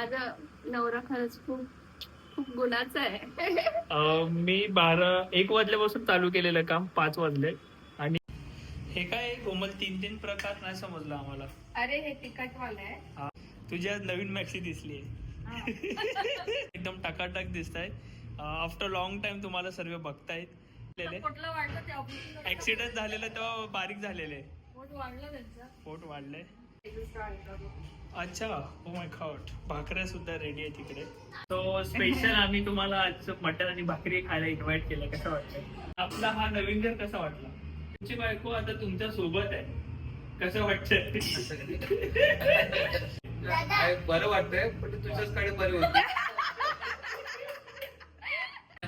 माझा नवरा खरंच खूप खूप गुणाचा आहे. अं, मी बारा एक वाजल्यापासून चालू केलेलं काम पाच वाजले. आणि हे काय कोमल तीन तीन प्रकार नाही समजलं आम्हाला. अरे हे तिखटवालं आहे. तुझ्या नवीन मॅक्सी दिसली. एकदम टकाटक दिसत आहे आफ्टर लॉंग टाइम तुम्हाला सर्व बघतायत. वाढलं ते ऍक्सिडेंट झालेलं तेव्हा बारीक झालेले पोट वाढलं त्यांचं. पोट वाढलंय. अच्छा ओ माय गॉड भाकऱ्या सुद्धा रेडी आहे तिकडे तो स्पेशल आम्ही तुम्हाला आज मटन आणि भाकरी खायला इन्व्हाइट केलं कसं वाटतं आपला हा नवीन घर कसा वाटला? तुमची बायको आता तुमच्यासोबत आहे. कसं वाटतंय? काय बरं वाटतंय पण तुझ्याचकडे बरे होते.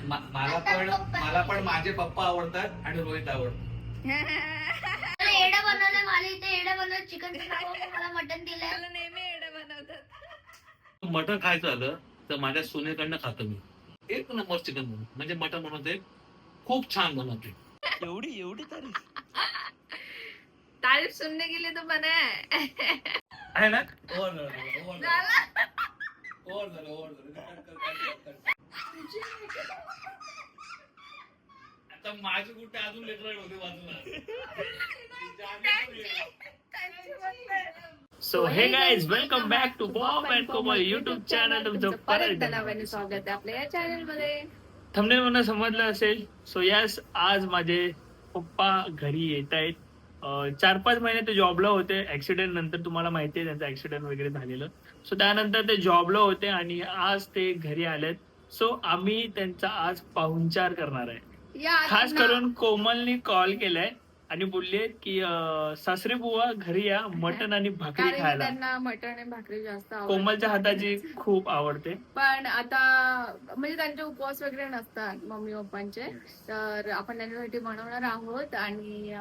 मला पण मला पण माझे पप्पा आवडतात आणि रोहित आवडतात मला एडा बनवलंय मला इथे एडा बनवलं चिकन मला मटन मला नेहमी एडं बनवतात. मटण खायचं आलं तर माझ्या सुनेकडनं खातो मी. एक नंबर चिकन बनवतो म्हणजे मटण बनवते खूप छान बनवते. एवढी एवढी तारीफ. तारीफ सुनने के लिए तो बना है. आहे ना? आता माझे कुठे अजून लेकर होते बाजूला so hey guys welcome back to Bob and Komal YouTube channel तुमचं परत नव्याने स्वागत आहे आपल्या या चॅनलमध्ये थंबनेल मला समजलं असेल. सो यस आज माझे पप्पा घरी येत आहेत. चार पाच महिने ते जॉबला होते. ऍक्सिडेंट नंतर तुम्हाला माहिती आहे त्यांचं ऍक्सिडेंट वगैरे झालेलं. सो त्यानंतर ते जॉबला होते आणि आज ते घरी आलेत. सो आम्ही त्यांचा आज पाहुणचार करणार आहे. या खास करून कोमलनी कॉल केलाय आणि बोलले की अं, सासरे बुवा घरी या मटन आणि भाकरी कारण की खायला. त्यांना मटण आणि भाकरी जास्त आवडते. कोमलच्या हाताची खूप आवडते. पण आता म्हणजे त्यांचे उपवास वगैरे नसतात मम्मी पप्पांचे तर आपण त्यांच्यासाठी बनवणार आहोत आणि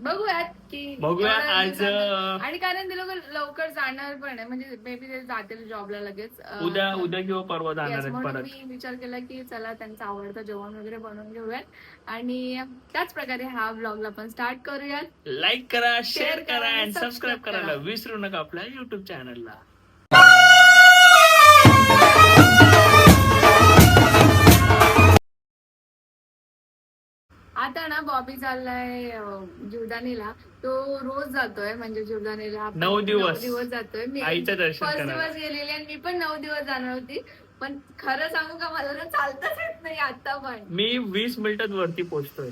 बघूयात की बघूया एवढ्या आज अं, आणि कारण ते लोक लवकर जाणार पण आहे. म्हणजे मे बी ते जातील जॉबला लगेच. अं, उद्या उद्या किंवा परवा जाणार Yes, आहेत म्हणून परत. मी विचार केला की चला त्यांचं आवडतं जेवण वगैरे बनवून घेऊयात. आणि त्याच प्रकारे हा ब्लॉगला आपण स्टार्ट करूयात. लाईक करा शेअर करा आणि सबस्क्राईब करायला करा. विसरू नका आपल्या युट्यूब चॅनलला आता ना बॉबी चाललाय जीवदानीला तो रोज जातोय म्हणजे जीवदानीला नऊ दिवस. दिवस जातोय. मी आईचं दर्शन फर्स्ट करायला. दिवस गेलेली आणि मी पण नऊ दिवस जाणार होती. पण खरं सांगू का मला ना चालताच येत नाही आता पण. मी वीस मिनिटात वरती पोहोचतोय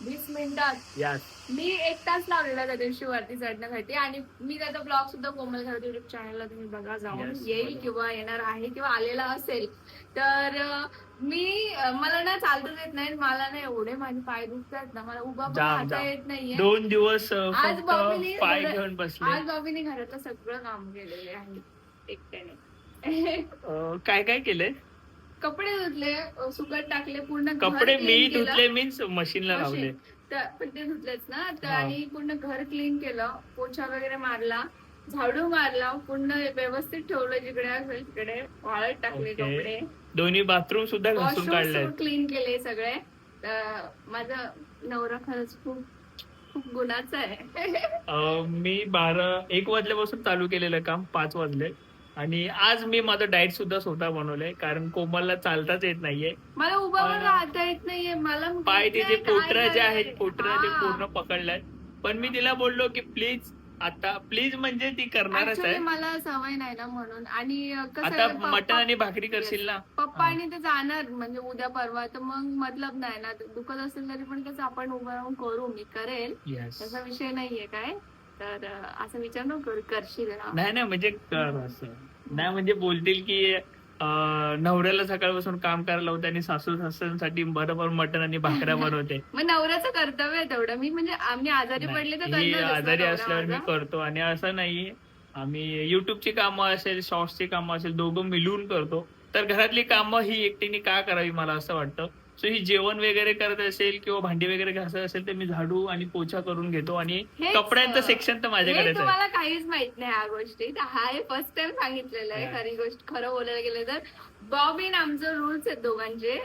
वीस मिनिटात? यास मी एक तास लावलेला त्या दिवशी वरती चढण्यासाठी आणि मी त्याचा ब्लॉग सुद्धा कोमल खरं युट्यूब चॅनलला तुम्ही बघा जाऊन Yes, येईल बरोबर. किंवा येणार आहे किंवा आलेला असेल तर अं, मी अं, मला ना चालताच येत नाही मला ना एवढे माझे पाय दुखतात ना मला उभा पण जाम, राहता जाम. येत नाहीये दोन दिवस अं, आज फक्त बॉबीने पाय घरात- घेऊन बसले आज बॉबीने घरातलं सगळं काम केलेले आहे एकट्याने अं, काय काय केलंय कपडे धुतले अं, सुकत टाकले पूर्ण घर कपडे clean मी केलं. धुतले मीन्स मशीनला मशीन. लावले पण ते धुतलेच ना. तर. आणि पूर्ण घर क्लीन केलं. पोछा वगैरे मारला. झाडू मारला. पूर्ण व्यवस्थित ठेवलं जिकडे असेल तिकडे. वाळत टाकले Okay. कपडे. दोन्ही बाथरूम सुद्धा घासून काढले क्लीन केले सगळे. तर माझा नवरा खरंच खूप खूप गुणाचा आहे. मी बारा एक वाजल्यापासून चालू केलेलं काम पाच वाजले. आणि आज मी माझं डाएट सुद्धा स्वतः बनवलंय कारण कोमलला चालताच येत नाहीये. मला उभा पण हा. राहता येत नाहीये मला पाय तिचे पोटऱ्या जे आहेत. पोटऱ्या ते. पूर्ण पकडल्यात. पण मी तिला बोललो की प्लीज आता प्लीज म्हणजे ती करणारच आहे. मला सवय नाही ना म्हणून. आणि आता मटण आणि भाकरी करशील ना? पप्पा आणि ते जाणार म्हणजे उद्या परवा. तर मग मतलब नाही ना दुखत असेल तरी पण कसं आपण उभं राहून करू मी करेल. त्याचा विषय नाहीये काय. तर असं विचार करू, करशील ना. नाही नाही म्हणजे कर असं. नाही म्हणजे बोलतील की नवऱ्याला सकाळपासून काम करायला लावते आणि सासू सासऱ्यांसाठी बरोबर मटण आणि भाकऱ्या बनवते. मग नवऱ्याचं कर्तव्य आहे तेवढं. मी म्हणजे आम्ही आजारी पडले तर नाही, करणारच ना आजारी नवरा असल्यावर मी माझा. करतो. आणि असं नाही आम्ही युट्यूबची कामं असेल शॉर्ट्सची कामं असेल दोघं मिळून करतो. तर घरातली कामं ही एकटीने का करावी मला असं वाटतं? सो ही जेवण वगैरे करत असेल किंवा भांडी वगैरे घासत असेल तर मी झाडू आणि पोछा करून घेतो आणि हेच, कपड्यांचं सेक्शन तर हे माझ्याकडेच आहे. तुम्हाला काहीच माहीत नाही ह्या गोष्टीत. हा हे फर्स्ट टाइम सांगितलेलं आहे हा. खरी गोष्ट. खरं बोलायला गेलं तर बॉबिन आमचं रूल्स आहेत दोघांचे.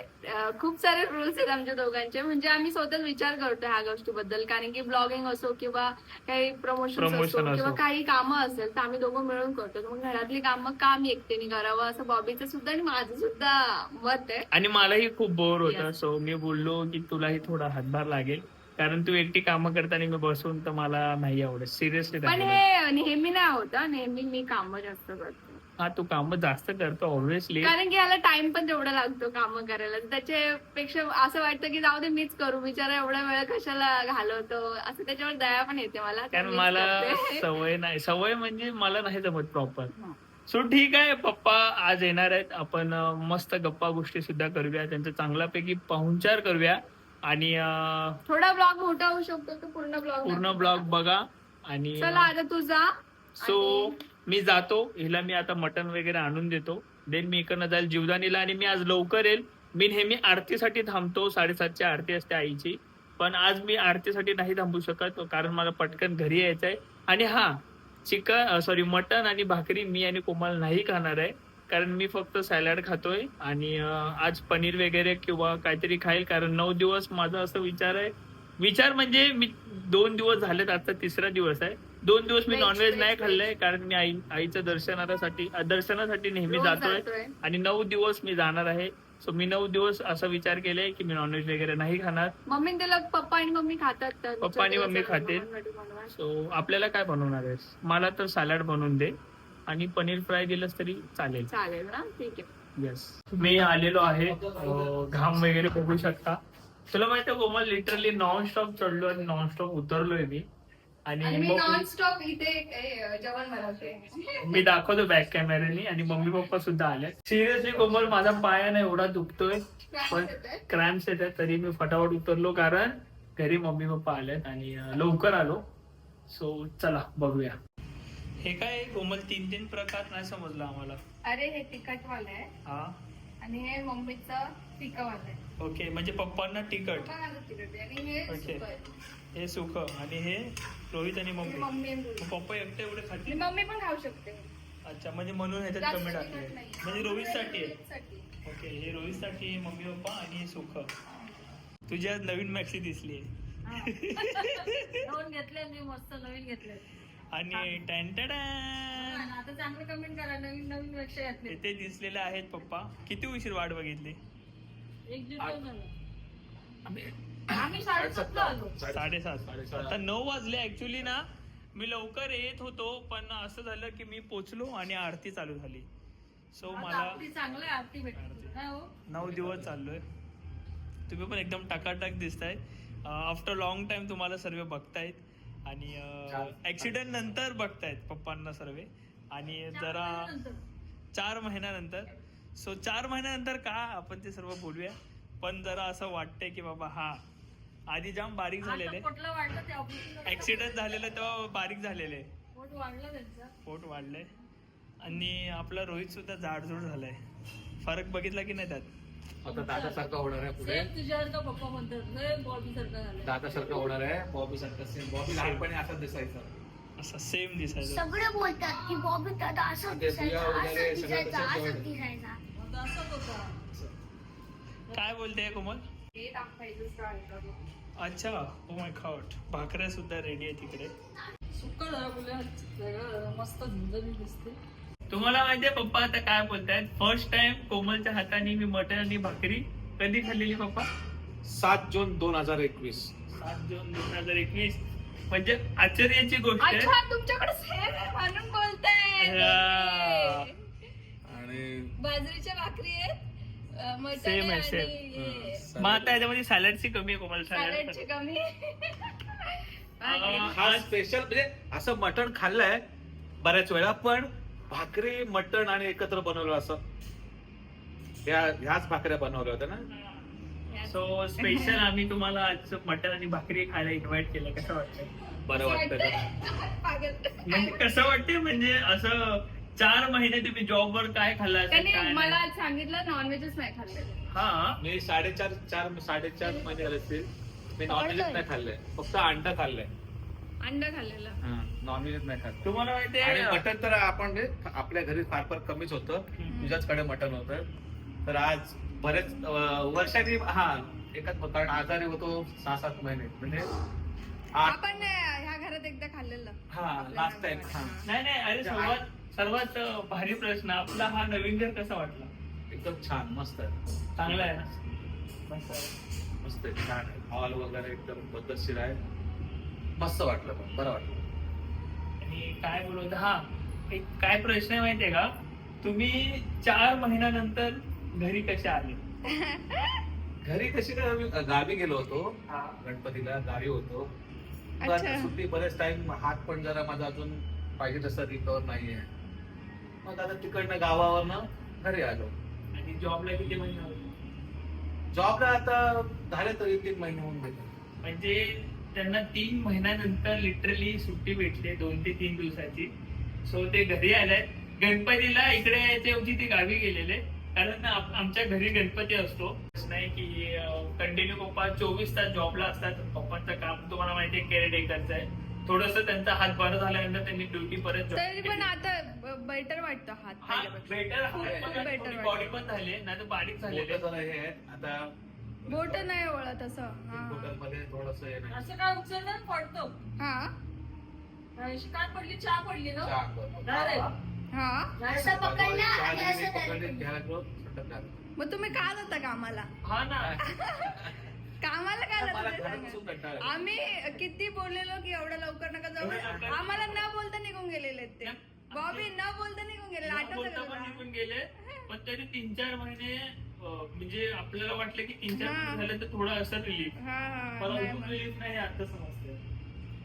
खूप सारे रूल्स आहेत आमच्या दोघांचे. म्हणजे आम्ही स्वतःच विचार करतो ह्या गोष्टीबद्दल. कारण की ब्लॉगिंग असो किंवा काही प्रमोशन असो किंवा. काही कामं असेल तर आम्ही दोघं मिळून करतो मग घरातली कामं का मी एकटीने करावं? असं बॉबीचं सुद्धा आणि माझं सुद्धा मत आहे. आणि मलाही खूप बोर होतं. सो मी बोललो की तुलाही थोडा हातभार लागेल. कारण तू एकटी कामं करताना मी बसून तर मला नाही आवडत. सिरियसली पण हे नेहमी नाही होत हा. नेहमी मी कामं जास्त करतो. हा तू कामं जास्त करतो ऑब्व्हियसली कारण की याला टाइम पण तेवढा लागतो काम करायला. त्याच्यापेक्षा असं वाटतं की जाऊ दे मीच करू. बिचारा एवढा वेळ कशाला घालवतो? असं त्याच्यावर दया पण येते मला. कारण मीच मला करते. सवय नाही. सवय म्हणजे मला नाही जमत प्रॉपर हा. सो ठीक आहे पप्पा आज येणार आहेत. आपण अं, मस्त गप्पा गोष्टी सुद्धा करूया. त्यांचा चांगल्यापैकी पाहुणचार करूया. आणि अं, थोडा ब्लॉग मोठा होऊ शकतो तर पूर्ण ब्लॉग पूर्ण ब्लॉग बघा आणि चला आता तू जा सो मी जातो. हिला मी आता मटन वगैरे आणून देतो. देन मी इकडनं जाईल जीवदानीला आणि मी आज लवकर येईल. मी नेहमी आरतीसाठी थांबतो. साडेसातची आरती असते आईची. पण आज मी आरतीसाठी नाही थांबू शकत कारण मला पटकन घरी यायचं आहे आणि हा चिकन सॉरी मटन आणि भाकरी मी आणि कोमल नाही खाणार आहे. कारण मी फक्त सॅलड खातोय आणि आज पनीर वगैरे किंवा काहीतरी खाईल कारण नऊ दिवस माझा असं विचार आहे. विचार म्हणजे मी दोन दिवस झालेत आजचा तिसरा दिवस आहे. दोन दिवस मी नॉनव्हेज नाही. खाल्लंय कारण मी आई आईच्या दर्शनासाठी दर्शनासाठी नेहमी जातोय. आणि नऊ दिवस मी जाणार आहे. सो मी नऊ दिवस असा विचार केलाय की मी नॉनव्हेज वगैरे नाही खाणार. मम्मी त्याला पप्पा आणि मम्मी खातात पप्पा आणि मम्मी बनवा. सो आपल्याला काय बनवणार आहेस? मला तर सॅलड बनवून दे. आणि पनीर फ्राय दिलंस तरी चालेल. चालेल ना? ठीक आहे. येस मी आलेलो आहे अं, घाम वगैरे बघू शकता. तुला माहिती आहे कोमल लिटरली नॉन स्टॉप चढलो आणि नॉन स्टॉप उतरलोय मी. आणि आणि मी मग नॉन स्टॉप इथे ए, जेवण बनवते. मी दाखवतो बॅक कॅमेऱ्यानी आणि मम्मी पप्पा सुद्धा आले. सिरियसली कोमल माझा पाय ना एवढा दुखतोय. पण क्रॅम्स येतात तरी मी फटाफट उतरलो कारण घरी मम्मी पप्पा आलेत आणि अं, लवकर आलो. सो चला बघूया. हे काय कोमल तीन तीन प्रकार नाही समजलं आम्हाला. अरे हे तिखटवालं आहे. हा. आणि हे मम्मीचं आहे. ओके म्हणजे पप्पांना तिखट. पप्पा माझं तिखट आहे आणि हे ओके. सुकं आहे. हे सुख आणि हे रोहित आणि हे मम्मी मम्मी आणि मग रोहित. पप्पा एकटे एवढे आणि खातील मम्मी पण खाऊ शकते. अच्छा म्हणजे म्हणून ह्याच्यात जास्त कमी तिखट टाकले. म्हणजे रोहित साठी आहे. रोहितसाठी. ओके हे रोहित साठी मम्मी पप्पा आणि हे सुख तुझी आज नवीन मॅक्सी दिसली हा. दोन घेतले मी मस्त नवीन घेतले. आणि. आता चांगलं कमेंट करा नवीन नवीन पेक्षा घेतले इथे दिसलेले आहेत पप्पा. किती उशीर वाट बघितली. आम्ही साडेसातला आलो. साडेसात. आता नऊ वाजले ऍक्च्युली ना मी लवकर येत होतो पण असं झालं की मी पोचलो आणि आरती चालू झाली. सो आता मला चांगलं आरती भेटली हो नऊ दिवस चाललोय. तुम्ही पण एकदम टकाटक दिसताय. आफ्टर लॉंग टाइम तुम्हाला सर्व बघतायत. आणि ऍक्सिडेंट नंतर बघतायत पप्पांना सर्व. आणि जरा चार महिन्यानंतर. सो चार महिन्यानंतर का आपण ते सर्व बोलूया? पण जरा असं वाटतंय की बाबा हा आधी जाम बारीक झालेले. ऍक्सिडेंट झालेलं तेव्हा बारीक झालेले. पोट वाढलं त्यांचं. पोट वाढलंय. आणि आपला रोहित सुद्धा जाडजूड झालाय. फरक बघितला की नाही त्यात? आता दादासारखा होणार आहे पुढे. सेम तुझ्यासारखा पप्पा म्हणतात लय बॉबी सारखं झालं दादासारखा होणार आहे बॉबी सारखा सेम बॉबी लहानपणी असा दिसायचा. असं सेम दिसायचं. सगळे बोलतात की बॉबी दादा असं ते तुझ्या दिसायचा वगैरे असं सगळं दिसायचा तसंच असं होतं. दिसायचा. आता असंच होतं. काय बोलते कोमल? हे टाकायचं start करू. अच्छा. ओ माय गॉड भाकऱ्या सुद्धा रेडी आहे तिकडे सुक्का जरा बोलूया. वेगळं जरा मस्त झुंजणी दिसते. तुम्हाला माहितीये पप्पा आता काय बोलतायत फर्स्ट टाइम कोमलच्या हाताने मी मटन आणि भाकरी कधी खाल्लेली पप्पा सात जून दोन हजार एकवीस सात जून दोन हजार एकवीस म्हणजे आश्चर्याची गोष्ट आहे अच्छा तुमच्याकडे सेम आहे म्हणून बोलताय हा. आणि बाजरीच्या भाकरी आहेत अं, मटण Same आहे, आहे same. आणि हे मग आता याच्यामध्ये सॅलडची कमी आहे कोमल सॅलड सॅलडची कमी हा स्पेशल म्हणजे असं मटण खाल्लंय बऱ्याच वेळा पण भाकरी मटण आणि एकत्र बनवलं असं. ह्या ह्याच भाकऱ्या बनवल्या होत्या ना? सो स्पेशल आम्ही तुम्हाला आज मटन आणि भाकरी खायला इन्व्हाइट केलं. कसं वाटतंय? बरं वाटतं का म्हणजे कसं वाटतंय? म्हणजे असं चार महिने तुम्ही जॉबवर काय खाल्ला असेल, त्यांनी काय नाही? मला आज सांगितलं नॉनव्हेजच नाही खाल्लेलं हा? मी साडेचार चार साडेचार महिने झाले असतील. मी नॉनव्हेजच नाही खाल्लंय. फक्त अंडा खाल्लंय. अंड खाल्लेलं नॉनव्हेजच नाही खाल्लं तुम्हाला आणि माहितीये मटन तर आपण रे आपल्या घरी फार फार कमीच होतं. तुझ्याचकडे मटन होतं. तर आज बरेच अं, वर्षांनी हा एकच कारण आजारी होतो सहा सात महिने. म्हणजे आठ आपण ह्या घरात एकदा खाल्लेलं. हा लास्ट टाइम हा. नाही नाही अरे सर्वात सर्वात अं, भारी प्रश्न आपला हा नवीन घर कसा वाटला? एकदम छान मस्त आहे. चांगला आहे ना? मस्त आहे. मस्त आहे छान आहे. हॉल वगैरे एकदम पद्धतशीर आहे. मस्त वाटलं पण बरं वाटलं. आणि काय बोलत हा एक काय प्रश्न आहे माहितीये का? तुम्ही चार महिन्यानंतर घरी कसे आले? घरी कशी काय आम्ही गावी गेलो होतो. गणपतीला गावी होतो. तर आता सुट्टी बरेच टाइम हात पण जरा माझा अजून पाहिजे तसा रिकवर नाहीये. मग आता तिकडनं गावावरनं घरी आलो. आणि जॉबला किती महिने होते? जॉबला आता झाले तरी तीन महिने होऊन गेले. म्हणजे त्यांना तीन महिन्यानंतर लिटरली सुट्टी भेटली दोन ते तीन दिवसाची. सो ते घरी आलेत. गणपतीला इकडे यायच्या ऐवजी ते गावी गेलेले. कारण आम- आमच्या घरी गणपती असतो. असं नाही की कंटिन्यू पप्पा चोवीस तास जॉबला असतात. पप्पांचं काम तुम्हाला माहिती आहे केअरटेकरचं आहे. थोडस त्यांचा हात बरा झाल्यानंतर त्यांनी ड्युटी परत तरी पण. आता बेटर वाटतं हात. बेटर बॉडी पण झाली नाही तर बारीक झालेले आहेत आता बोट नाही ओळत असं बोटांमध्ये थोडस हे नाही. असं काय उचललं पडतो. हा. अशी काय पडली? चहा पडली ना? चहा बरोबर. अरे हा. असं पकडलं चहा आणि जरी असं पकडली, धरलं. घ्यायला गेलो, सटक झालं. मग तुम्ही का जाता कामाला. हा ना. कामाला का मला जाता ते घरात सांगा. बसून कंटाळा आला. आम्ही किती बोललेलो की एवढं लवकर नका जाऊ. आम्हाला न बोलता निघून गेलेले आहेत ते. बॉबी न बोलता निघून गेलेले. न आठवतं बोलता पण? निघून गेले. पण तरी तीन चार महिने म्हणजे आपल्याला वाटलं की तीन चार. महिने झाले तर थोडं असं रिलीफ मला नाही अजून. रिलीफ नाही आता समजतंय.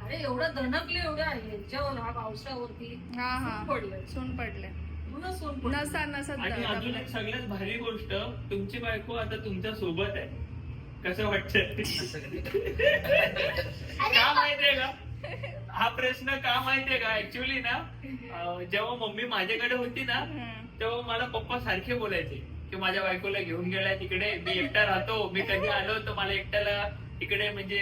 अरे एवढं धनकले एवढ्या ह्याच्यावर हा पावसावरती. हा हा. सून पडले. पुन्हा सोन पडलं. नसा आणि अजून एक सगळ्यात भारी गोष्ट तुमची बायको आता तुमच्यासोबत आहे. कसं वाटतंय? का माहितीये का? हा प्रश्न का माहितीये का? ऍक्च्युली ना जेव्हा मम्मी माझ्याकडे होती ना तेव्हा मला पप्पा सारखे बोलायचे. की माझ्या बायकोला घेऊन गेलाय तिकडे. मी एकटा राहतो. मी कधी आलो तर मला एकट्याला तिकडे म्हणजे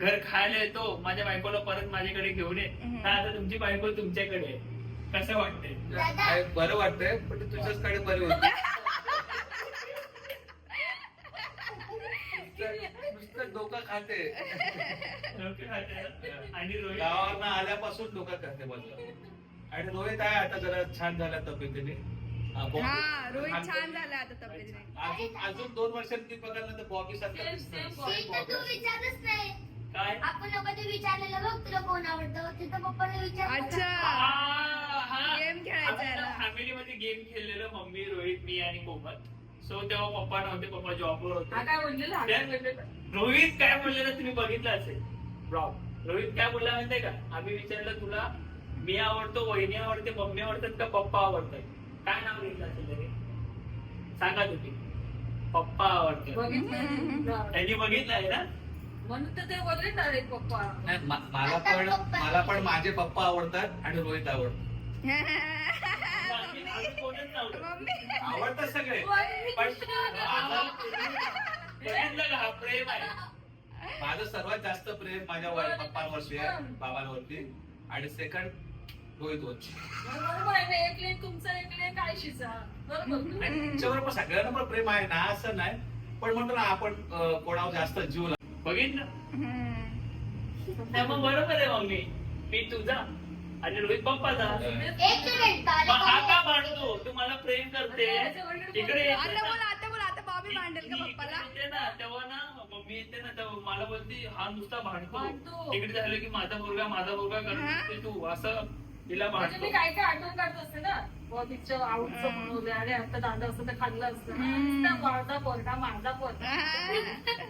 घर खायला येतो. माझ्या बायकोला परत माझ्याकडे घेऊन ये. तर आता तुमची बायको तुमच्याकडे आहे. कसं वाटतंय? काय बरं वाटतंय पण ती तुझ्याच कडे बरी होती. नुसतं- डोकं खाते. आणि रोहित? गावावरनं आल्यापासून डोकं खाते माझं. आणि रोहित आहे आता जरा छान झाला तब्येतीने. हा, रोहित छान झाला आता तब्येतीने. अजून अजून दोन वर्षांनी ती बघायला तर बॉबी सारखा काय? आपण लोक ते विचारलेलं बघ तुला कोण आवडतं? तिथं पप्पाला विचार अच्छा. गेम खेळायचा. फॅमिली मध्ये गेम खेळलेलं मम्मी रोहित मी आणि कोमल. सो तेव्हा पप्पा नव्हते पप्पा जॉबवर हा होते. काय म्हणलेलं हा काय म्हणलेलं रोहित काय बोललेलं तुम्ही बघितलं असेल. ब्रॉब रोहित काय बोलला माहितीये का? आम्ही विचारलं तुला मी आवडतो वहिनी आवडते मम्मी आवडतात का पप्पा आवडतात? काय नाव घेतलं असेल तरी? सांगा तुम्ही. पप्पा बघितलं त्यांनी बघितलं आहे ना? म्हणून तर ते ना रे पप्पा. नाही, मा- मला पण मला पण माझे पप्पा आवडतात आणि रोहित आवडतो. कोणीच नव्हतं. आवडतात सगळे. पण माझं बघितलं का? हा प्रेम आहे. माझं सर्वात जास्त प्रेम माझ्या पप्पांवरती आहे बाबांवरती. आणि सेकंड रोहित वरती बरोबर आहे ना एक लेख तुमचा एक लेख आयशीचा बरोबर. आणि त्यांच्यावर पण सगळ्यांना पण प्रेम आहे ना असं नाही. पण म्हणतो ना आपण अं, कोणावर जास्त जीव लावतो. बघितलं? हम्म. त्यामुळे बरोबर आहे मम्मी मी. तुझा आणि रोहित पप्पाचा. एक मिनिट मग हा का भांडतो? तू मला प्रेम करते. इकडे येते आता ना. बोल आता बोल आता बॉबी मांडेल का मी पप्पाला? इकडे येते ना तेव्हा ना मम्मी येते ना तेव्हा मला बोलते हा नुसता भांडतो. भांडतो. तिकडे झालं की माझा मुलगा माझा मुलगा करत. हा? असते तू असं तिला म्हणजे मी काय काय आठवण काढत असते ना. बॉबीचं आवडचं बनवलं आणि आता दादा असतं तर खाल्लं असतं. नुसता माझा पोरगा माझा पोरगा.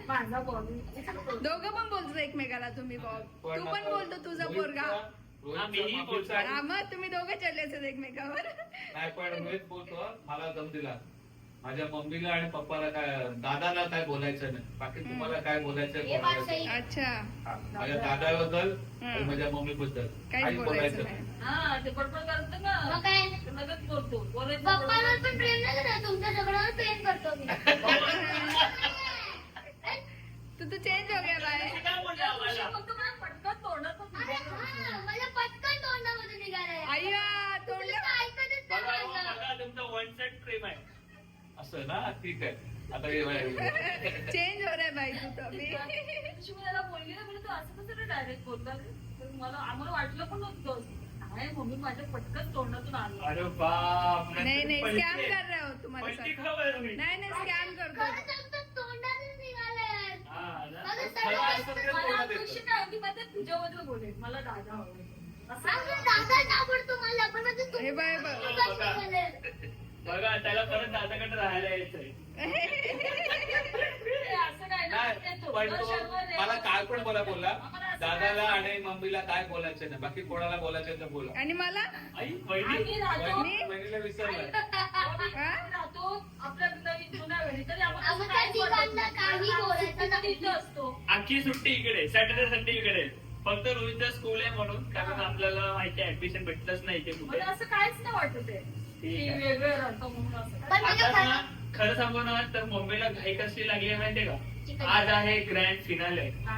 माझा बॉबी दोघं पण बोलतो एकमेकाला तुम्ही बॉब तू पण बोलतो तुझा पोरगा. हा, मीही माफीचा- बोलतो. हा, मग तुम्ही दोघं चढले असेल एकमेकावर. नाही पण रोहित बोलतो मला दम दिला. माझ्या मम्मीला आणि पप्पाला काय दादाला काय बोलायचं नाही. बाकी तुम्हाला काय बोलायचं हे. अच्छा. हा, माझ्या दादाबद्दल आणि हं. माझ्या मम्मीबद्दल. काहीच काही बोलायचं नाही. हा पप्पावर पण प्रेम नाही करत तुमच्या सगळ्यावर प्रेम करतो मी. तू तू चेंज हो गया बाय मला पटकन हा, तोंडामध्ये निघालं अय्या तोंड ऐकतच नाही हो, माझं. तुमचं वन साइड प्रेम आहे. असं ना? ठीक आहे. आता हे. चेंज हो रहा है भाई तू तो अभी. दिवशी मी त्याला बोलली ना म्हणजे तू असं कसं डायरेक्ट? तर मला आम्हाला वाटलं पण नव्हतं. काय मम्मी माझ्या पटकन तोंडातून आलं अरे बाप नहीं नहीं स्कैम कर रहे हो तुम्हारे पलटी. नहीं नहीं स्कैम कर दो खरं सांगतो तोंडातून निघालंय हा, ना? खरं ते मला तोंडात येतं. तुझ्याबद्दल बोलेल मला दादा हवं असं माझं दादा आवडतो मला पण माझं हे बाय बघ. बघा त्याला परत दादाकडे राहायला यायचंय. असं काय ते नाही पण तो शर्मा रे. मला काल पण मला बोलला आम्हाला असं दादाला काय- आणि मम्मीला काय बोलायचं नाही बाकी कोणाला बोलायचं तर बोला. आणि मला? आई वहिनी? आम्ही राहतो मी? बहिणीला विसरलाय. आम्ही राहतो. आपल्या नवीन जुन्या घरी तरी आम्हाला असं आम्हाला काहीच ठिकाणला वाटत काही नाही. बोलायचं नाही. तिथं असतो. आखी सुट्टी इकडे सॅटर्डे संडे इकडे. फक्त रोहितचं स्कूल आहे म्हणून कारण आपल्याला माहिती ऍडमिशन भेटलंच नाही इथे कुठे. मला असं काहीच नाही वाटत आहे. ठीक की आहे. वेगळं राहतो म्हणून असं पण. मला आता ना खरं- सांगू ना तर मुंबईला घाई कसली लागली आहे माहितीये का. आज आहे ग्रँड फिनाले हा.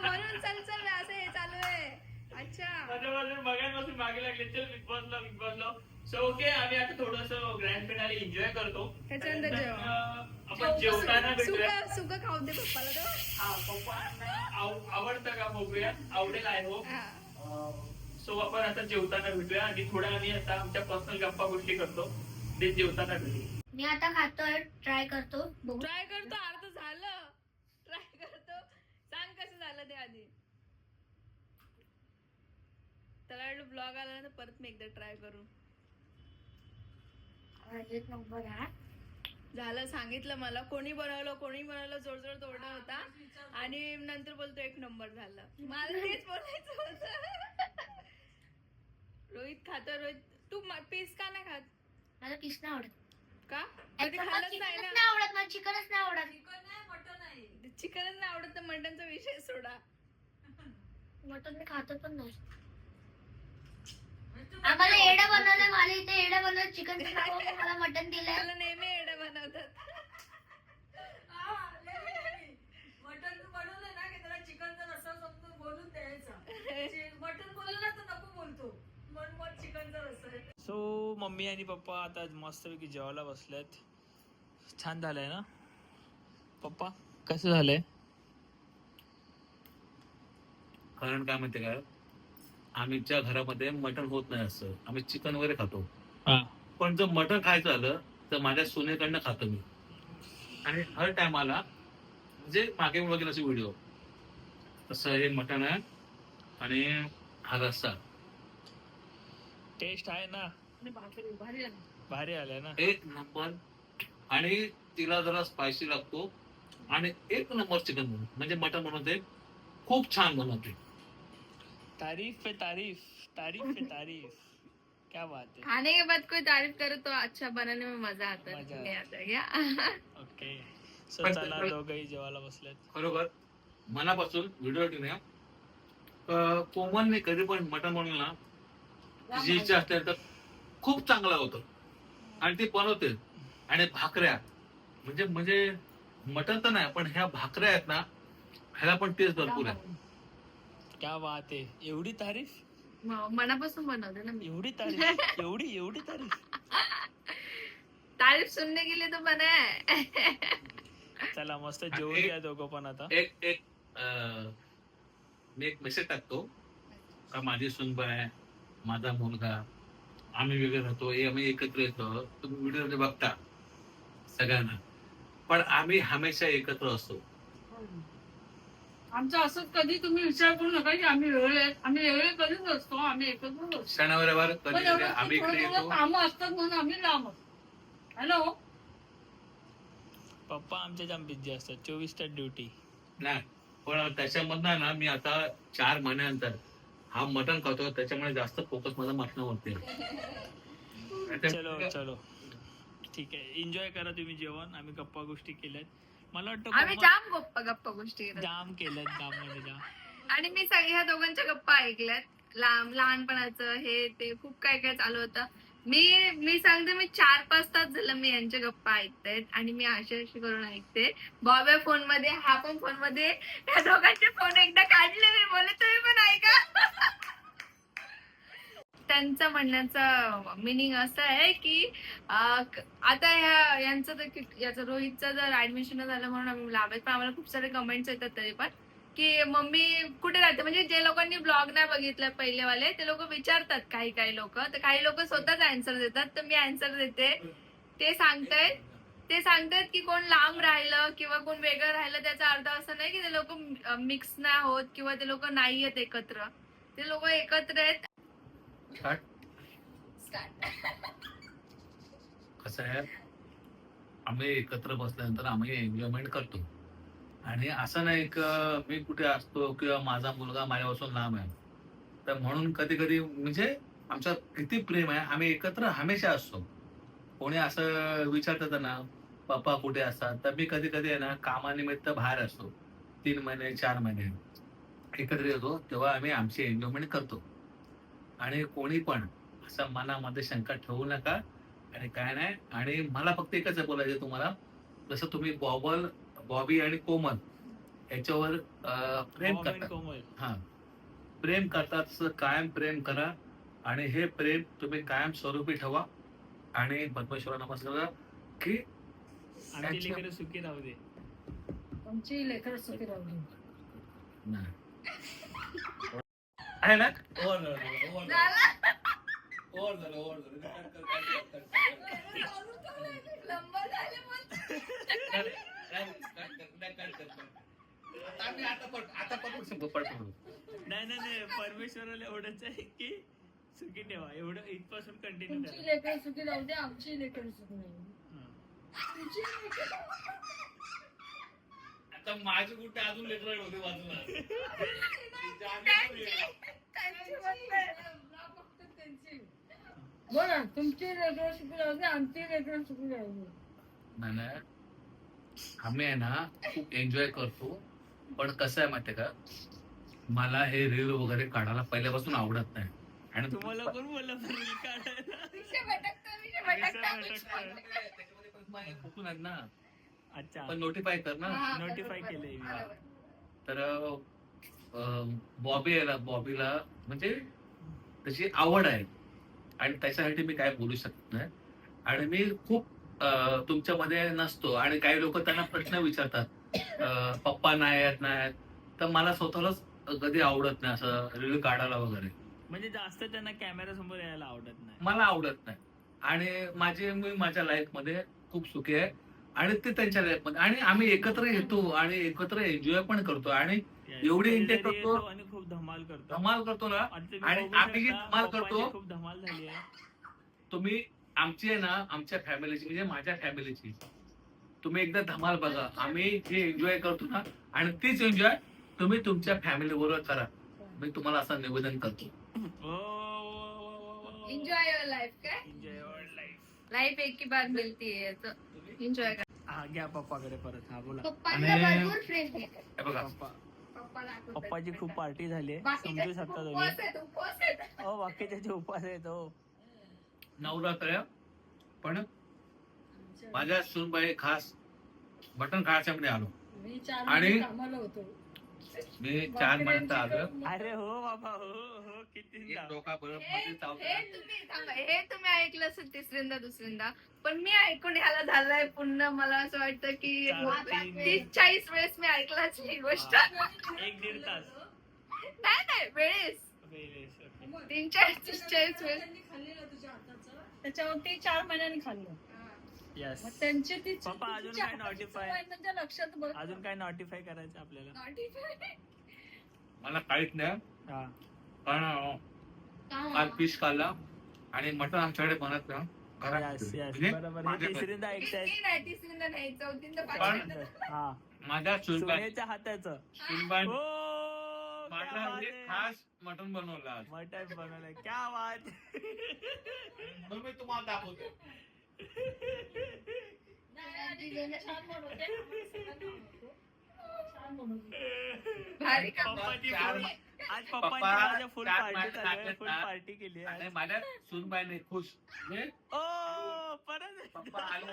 म्हणून चल चल असं हे चालू आहे. अच्छा. माझ्यापासून बघायपासून मागे लागले. चल बिग बॉसला बिग बॉसला सो ओके आम्ही आता थोडस ग्रँड फिनाले एन्जॉय करतो. त्याच्यानंतर. अं, आपण जेवताना भेटूया. सुक खाऊ दे पप्पाला तो हा पप्पांना आव- आवडतं का बघूया आवडेल आहे हो. हा. सो आपण आता जेवताना भेटूया आणि थोड्या आम्ही आता आमच्या पर्सनल गप्पा गोष्टी करतो. ते जेवताना भेटू मी आता खातोय ट्राय करतो. बघू. ट्राय करतो अर्ध झालं. ट्राय करतो. सांग कसं झालं ते आधी. त्याला ब्लॉग आला ना परत मी एकदा ट्राय करू. एक नंबर हा झालं सांगितलं मला. कोणी बनवलं कोणी बनवलं जोर जोर तोडा होता. आणि नंतर बोलतो एक नंबर झालं. मला तेच बोलायचं होतं. रोहित खातो रोहित तू पीस का नाही खात? मला पीस नाही आवडत. का? कधी मला खाल्लंच चिकनच नाही नाही ना? आवडत मला चिकनच नाही आवडत. चिकन नाही मटन आहे चिकनच नाही आवडत तर मटनचा विषय सोडा. मटन मी खातो पण नाही. म्हणजे तू आम्हाला एडा बनवलंय मला इथे एडा बनवलं चिकन मला मटन दिलंय. त्याला नेहमी एडं बनवतात हा, नाही, नाही, नाही. मटण तू बनवलं ना की त्याला चिकनचा रस्सा समजून बोलून द्यायचा चे- मटण बोललं ना तर नको बोलतो मन मग चिकनचा रस्सा आहे सो मम्मी आणि पप्पा आता मस्तपैकी जेवायला बसलेत. छान झालंय ना? पप्पा कसं झालंय? कारण काय माहितीये का? आमच्या घरामध्ये मटण होत नाही असं. आम्ही चिकन वगैरे खातो. हा. पण जर मटण खायचं आलं तर माझ्या सुनेकडनं खातो मी. आणि हर टायमाला म्हणजे मागे बघेल असे व्हिडिओ तसं हे मटण आहे. आणि हा रस्सा. टेस्ट आहे ना. भारी आलाय ना. एक नंबर. आणि तिला जरा स्पायसी लागतो. आणि एक नंबर चिकन बनवतो म्हणजे मटण बनवते खूप छान बनवते. तारीफ पे तारीफ तारीफ पे तारीफ. क्या बात है. खाने के बाद कोई तारीफ करे तो अच्छा बनाने में मजा आता मजा है. ओके सो चला दोघंही जेवायला बसलेत. खरोखर मनापासून व्हिडिओ टीने कोमलने कधी पण मटण बनवलं ना तिची इच्छा असते तर खूप चांगला होतं. आणि ती बनवते. आणि भाकऱ्या. म्हणजे म्हणजे मटण तर नाही पण ह्या भाकऱ्या आहेत ना ह्याला पण टेस्ट भरपूर आहे. क्या बात आहे. एवढी तारीफ? म- मनापासून बनवते ना मी. एवढी तारीफ? एवढी एवढी तारीफ? तारीफ सुनने के लिए तो बना है. चला मस्त जेवूया दोघं पण आता. एक एक अं, मी एक मेसेज टाकतो. का माझी सुनबाई आहे. माझा मुलगा आम्ही वेगळे राहतो हे आम्ही एकत्र येतो. तुम्ही व्हिडिओमध्ये बघता सगळ्यांना. पण आम्ही हमेशा एकत्र असतो. आमचं असं कधी तुम्ही विचार करू नका की आम्ही वेगळे आहेत. आम्ही वेगळे कधीच असतो आम्ही एकत्र कधी एवढं आम्ही इकडे येतो. कामं असतात म्हणून आम्ही लांब असतो. हॅलो? पप्पा आमच्या जाम बिझी असतात चोवीस तास ड्युटी. नाही पण त्याच्यामधनं ना मी आता चार महिन्यानंतर हा मटण खातो त्याच्यामुळे जास्त फोकस माझा मटणावरती. चलो चलो. ठीक आहे. एन्जॉय करा तुम्ही जेवण. आम्ही गप्पा गोष्टी केल्यात. मला वाटतं आम्ही जाम गप्पा गप्पा गोष्टी. जाम केल्यात जाम म्हणजे जाम. आणि मी सगळ्या ह्या दोघांच्या गप्पा ऐकल्यात. लांब लहानपणाचं हे ते खूप काय काय चालू होतं. मी मी सांगते मी चार पाच तास झालं मी यांच्या गप्पा ऐकतायत आणि मी अशी अशी करून ऐकते. बॉबे फोनमध्ये हा पण फोनमध्ये या दोघांचे फोन एकदा काढले मी. बोले तुम्ही पण ऐका. त्यांचं म्हणण्याचं मिनिंग असं आहे की आता ह्या यांचं तर याचं रोहितचं जर ऍडमिशन झालं म्हणून आम्ही लाभत पण आम्हाला खूप सारे कमेंट्स येतात तरी पण. की मम्मी कुठे राहते? म्हणजे जे लोकांनी ब्लॉग नाही बघितलं पहिलेवाले ते लोक विचारतात काही काही लोक. तर काही लोक स्वतःच अँसर देतात. तर मी अँसर देते. ते सांगतायत. ते सांगतायत की कोण लांब राहिलं किंवा कोण वेगळं राहिलं त्याचा अर्थ असं नाही की ते लोक मिक्स नाही होत किंवा ते लोक नाही आहेत एकत्र. ते लोक एकत्र आहेत. कसं आहे? आम्ही एकत्र बसल्यानंतर आम्ही एन्जॉयमेंट करतो. आणि असं नाही का मी कुठे असतो किंवा माझा मुलगा माझ्यापासून लांब आहे. तर म्हणून कधी कधी म्हणजे आमचा किती प्रेम आहे आम्ही एकत्र हमेशा असतो. कोणी असं विचारतात ना पप्पा कुठे असतात? तर मी कधी कधी आहे ना कामानिमित्त बाहेर असतो. तीन महिने चार महिने एकत्र येतो तेव्हा आम्ही आमची एन्जॉयमेंट करतो. आणि कोणी पण असं मनामध्ये शंका ठेवू नका. आणि काय नाही आणि मला फक्त एकच आहे बोलायचं तुम्हाला. जसं तुम्ही बॉबल बॉबी आणि कोमल याच्यावर प्रेम कोमल करता कोमल. हा. प्रेम करतात तसं कायम प्रेम करा आणि हे प्रेम तुम्ही कायम स्वरूपी ठेवा. आणि परमेश्वरा नमस्कार करा की सुखी राहू दे. आमची लेकर सुखी राहू दे. नाही. आहे ना? झालं, झालं. नाही, नाही, नाही. आता आम्ही आता आता नाही नाही नाही परमेश्वराला एवढंच आहे की सुखी ठेवा एवढं इथपासून कंटिन्यू तुमची करा लेकर सुखी राहू दे आमची लेकर सुखी हा. तुमची लेकरं- आता माझे कुठे अजून लेकर होते बाजूला त्यांची म्हणते. फक्त त्यांची. बोला तुमची लेकर सुखी राहू दे आमची लेकर सुखी राहू दे नाही नाही. आम्ही आहे ना खूप एन्जॉय करतो. पण कसं आहे माहितीये का? मला हे रील वगैरे काढायला पहिल्यापासून आवडत नाही. आणि तुम्हाला पण आहेत ना. अच्छा. पण नोटिफाय कर ना. मी. बरोबर. तर बॉबी आहे ना बॉबीला म्हणजे त्याची आवड आहे. आणि त्याच्यासाठी मी काय बोलू शकत नाही. आणि मी खूप तुमच्यामध्ये नसतो. आणि काही लोक त्यांना प्रश्न विचारतात. पप्पा नाही आहेत नाही आहेत. तर मला स्वतःलाच कधी आवडत नाही असं रील काढायला वगैरे. म्हणजे जास्त त्यांना कॅमेरा समोर यायला आवडत नाही. मला आवडत नाही. आणि माझे मी माझ्या लाईफमध्ये खूप सुखी आहे. आणि ते त्यांच्या लाईफमध्ये. आणि आम्ही एकत्र येतो आणि एकत्र एन्जॉय पण करतो. आणि. एवढी enjoy करतो. आणि खूप धमाल करतो. धमाल करतो ना. आणि आम्ही धमाल करतो, खूप धमाल झाली आहे. तुम्ही आमची आहे ना आमच्या फॅमिलीची म्हणजे माझ्या फॅमिलीची. तुम्ही एकदा धमाल बघा. आम्ही जे एन्जॉय करतो ना आणि तीच एन्जॉय तुम्ही तुमच्या फॅमिली बरोबर करा. मी तुम्हाला असं निवेदन करतो. एन्जॉय युअर लाईफ लाईफ एक की बार मिळती है एन्जॉय कर. हा घ्या पप्पाकडे परत. हा बोला. पप्पांना आणि- भरपूर प्रेम आहे. हे बघा. पप्पा. पप्पाला आठवतं. पप्पाची खूप पार्टी झाली आहे. बाकीचे समजू शकता तुम्ही. उपवास आहेत, उपवास आहेत. हो बाकीच्याचे उपास आहेत हो. नवरात्र आहे. पण माझ्या सुनबाई खास मटण खायच्यामध्ये आलो. आणि- मी चार महिन्यात आलो. अरे हो बाबा हो हो किती डोका बरोबर हे मध्ये चावतो. हे तुम्ही हे ऐकलं असेल तिसऱ्यांदा दुसऱ्यांदा पण मी ऐकून ह्याला झालंय पुन्हा मला असं वाटतं की तीन. तीस चाळीस वेळेस मी ऐकलाच ही गोष्ट. एक दीड तास. नाही नाही वेळेस. तीन चाळीस तीस चाळीस वेळेस त्याच्यावरती चार महिन्यांनी खाल्लं. Yes. मग त्यांची ती पप्पा, अजून काय हाताची notify? सवय त्यांच्या लक्षात बघ. अजून काय नोटिफाय करायचं आपल्याला. मला काहीच नाही. हा. पण अं, काल फिश खाल्ला. आणि मटण आमच्याकडे बनत घरात. यस यस म्हणजे बरोबर. हे माझ्याकडे. तिसरीदा ऐकतायत तिसरी नाही तिसरींदा नाही चौथींदा पण- पाचवींदा हा. माझ्या सुनबाई सोन्याच्या हाताचं. सुनबाई हो माझ्या खास मटण बनवलं आज। मटन बनवलंय क्या म्हणून मी तुम्हाला दाखवतो बनवते भारी पप्पाची full- आज पप्पा माझ्या फुल चार पार्टी माणसं चालू आहे टाकलेत फुल ना. पार्टी केली आहे आणि आज. माझ्या सुनबाईने खुश। म्हणजे ओ परत पप्पा आले।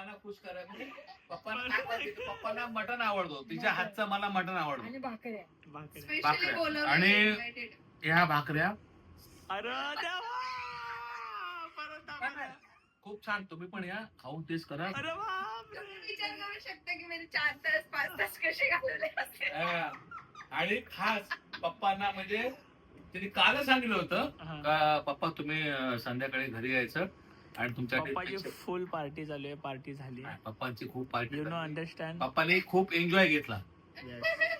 पप्पांना खुश करा म्हणजे पप्पांना काय माहिती, पप्पांना मटण आवडतो तिच्या हातचं मला मटण आवडतो आणि भाकऱ्या भाकरी. स्पेशली भाकऱ्या. बोलवलं आणि- invited. ह्या भाकऱ्या अरे देवा परत दाखवलं. खूप छान तुम्ही पण या खाऊन टेस्ट करा अरे बापरे. तुम्ही विचार करू शकता की मी चार तास पाच तास कसे घालवले हा. आणि खास पप्पांना म्हणजे त्यांनी कालच सांगितलं होतं हा. का पप्पा तुम्ही अं, संध्याकाळी घरी यायचं आणि तुमच्या पप्पाची फुल पार्टी चालू आहे पार्टी झाली पप्पांची खूप पार्टी यु नो अंडरस्टँड पप्पांनी खूप एन्जॉय घेतला.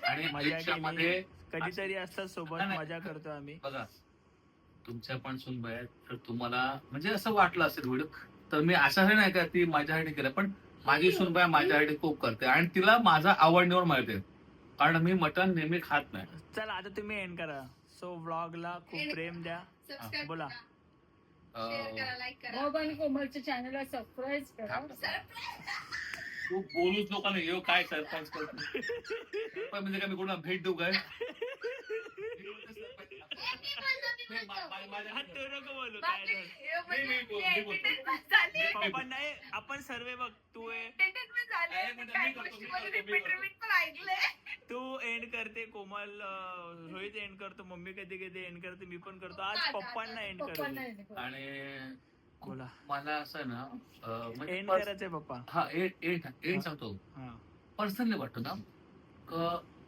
आणि मजा कधीतरी असतात सोबत नाही. मजा करतो आम्ही. बघा तुमच्या पण सुनबाई आहेत तर तुम्हाला म्हणजे असं वाटलं असेल व्हिडिओ तर मी असं नाही का ती माझ्यासाठी केलं पण माझी सुनबाई माझ्यासाठी खूप करते आणि तिला माझा आवडण्यावर माहिती कारण मी मटण नेहमी खात नाही. चला आता तुम्ही एंड करा. सो व्लॉगला खूप प्रेम द्या. सबस्क्राईब बोला. करा. शेअर करा लाईक करा. बॉब आणि कोमलच्या चॅनलला सबस्क्राईब करा. तू बोलूच नका नाही येऊ काय सरपंच करतो म्हणजे काय मी कोणाला भेट देऊ काय? पप्पा नाही आपण सर्व बघ तू म्हणजे करतो, करतो, करतो. एंड करते कोमल रोहित एंड करतो मम्मी कधी कधी एंड करते मी पण करतो. आज पप्पांना एंड पप्पांना करू हे करा. आणि बोला. मला असं ना म्हणजे एंड pers- करायचंय पप्पा. हा एंड सांगतो. पर्सनली वाटतो ना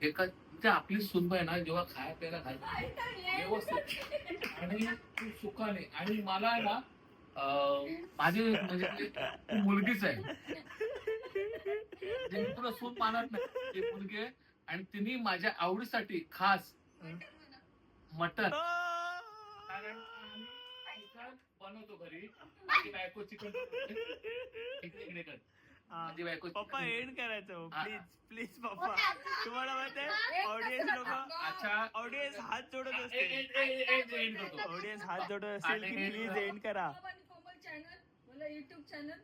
एका म्हणजे आपली सुनबाई ना जेव्हा खाया प्यायला घालते व्यवस्थित. आणि ती सुखाने आणि मला आहे ना अं, माझी म्हणजे ती मुलगीच आहे. म्हणजे मी तुला सून मानत नाही ती मुलगी आहे. आणि तिने माझ्या आवडीसाठी खास मटन कारण आम्ही चिकन बनवतो घरी. माझी बायको चिकन इकडे कर. माझी बायको पप्पा एंड करायचं हा. प्लीज प्लीज पप्पा. तुम्हाला माहीत आहे ऑडियन्स लोक अच्छा. ऑडियन्स हात जोडत ए- असते ए- ए- ए- ए- end करतो. ऑडियन्स हात जोडत असेल की प्लीज एंड करा. चॅनल युट्यूब चॅनल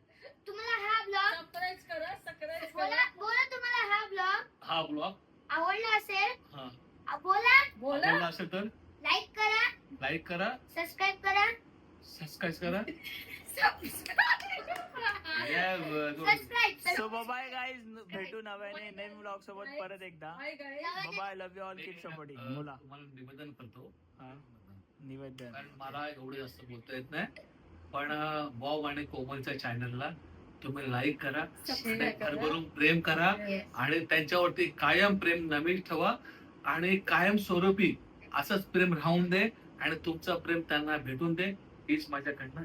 तुम्हाला हा ब्लॉग सबस्क्राईब करा सबस्क्राईब बोला करा. बोला तुम्हाला हा ब्लॉग हा ब्लॉग आवडला असेल हा. आ, बोला. बोला. असेल तर? लाईक करा. लाईक करा. सबस्क्राईब करा. सबस्क्राईब करा. सबस्क्राईब सो बाय गाईज भेटू नव्याने नवीन ब्लॉग सोबत परत एकदा. Bye love you all keep supporting बोला. तुम्हाला निवेदन करतो. हा? निवेदन. कारण मला एवढे जास्त बोलता येत नाही. पण बॉब आणि कोमलच्या चॅनलला तुम्ही लाईक करा. भरभरून प्रेम करा आणि त्यांच्यावरती कायम प्रेम नवीन ठेवा आणि कायम स्वरूपी असंच प्रेम राहून दे आणि तुमचं प्रेम त्यांना भेटून दे. हीच माझ्याकडनं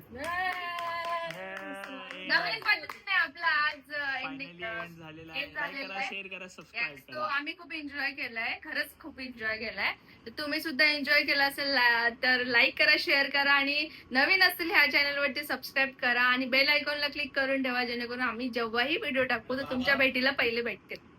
नवीन पद्धतीने आपला आज फायनली एंडिंग एंड झालेला आहे. end लाईक झालेला करा आहे. शेअर करा सबस्क्राईब तो करा. आम्ही खूप एन्जॉय केलाय. खरंच खूप एन्जॉय केलाय. तर तुम्ही सुद्धा एन्जॉय केला असेल ला- तर लाईक करा शेअर करा आणि नवीन असतील ह्या चॅनलवरती सबस्क्राईब करा आणि बेल आयकॉनला क्लिक करून ठेवा जेणेकरून आम्ही जेव्हाही व्हिडिओ टाकू तर तुमच्या भेटीला पहिले भेटतील.